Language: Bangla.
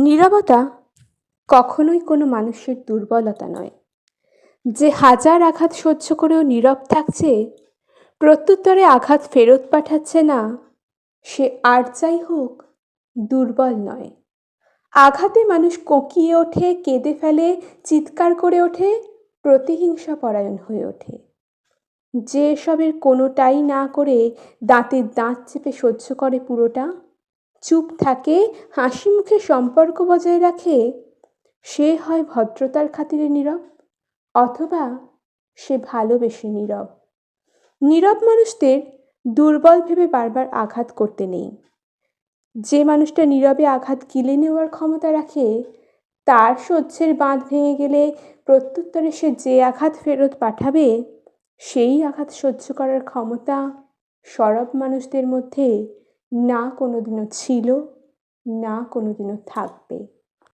নীরবতা কখনোই কোনো মানুষের দুর্বলতা নয়। যে হাজার আঘাত সহ্য করেও নীরব থাকছে, প্রত্যুত্তরে আঘাত ফেরত পাঠাচ্ছে না, সে আর যাই হোক দুর্বল নয়। আঘাতে মানুষ কোকিয়ে ওঠে, কেঁদে ফেলে, চিৎকার করে ওঠে, প্রতিহিংসা পরায়ণ হয়ে ওঠে। যে এসবের কোনোটাই না করে দাঁতের দাঁত চেপে সহ্য করে পুরোটা চুপ থাকে, হাসি মুখে সম্পর্ক বজায় রাখে, সে হয় ভদ্রতার খাতিরে নীরব, অথবা সে ভালোবেসে নীরব। নীরব মানুষদের দুর্বল ভেবে বারবার আঘাত করতে নেই। যে মানুষটা নীরবে আঘাত গিলে নেওয়ার ক্ষমতা রাখে, তার সহ্যের বাঁধ ভেঙে গেলে প্রত্যুত্তরে সে যে আঘাত ফেরত পাঠাবে, সেই আঘাত সহ্য করার ক্ষমতা সরব মানুষদের মধ্যে না কোনোদিনও ছিল না কোনোদিনও থাকবে।